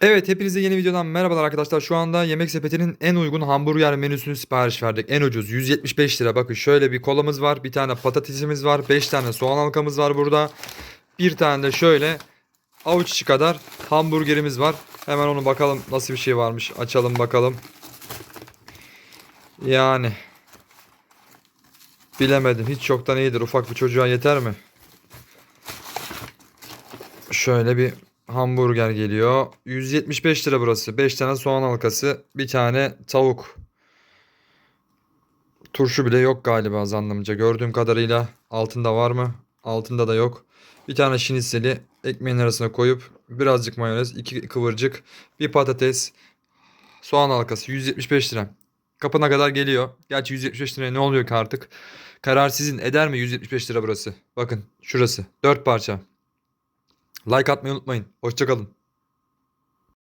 Evet hepinize yeni videodan merhabalar arkadaşlar. Şu anda Yemek Sepeti'nin en uygun hamburger menüsünü sipariş verdik. En ucuz 175 lira. Bakın şöyle bir kolamız var. Bir tane patatesimiz var. 5 tane soğan halkamız var burada. Bir tane de şöyle avuç içi kadar hamburgerimiz var. Hemen onu bakalım nasıl bir şey varmış. Açalım bakalım. Yani bilemedim. Hiç çoktan iyidir. Ufak bir çocuğa yeter mi? Şöyle bir hamburger geliyor. 175 lira burası. 5 tane soğan halkası, bir tane tavuk. Turşu bile yok galiba zannımca. Gördüğüm kadarıyla altında var mı? Altında da yok. Bir tane şiniseli ekmeğin arasına koyup birazcık mayonez, iki kıvırcık, bir patates, soğan halkası 175 lira. Kapına kadar geliyor. Gerçi 175 liraya ne oluyor ki artık? Karar sizin. Eder mi 175 lira burası? Bakın şurası. 4 parça. Like atmayı unutmayın. Hoşçakalın.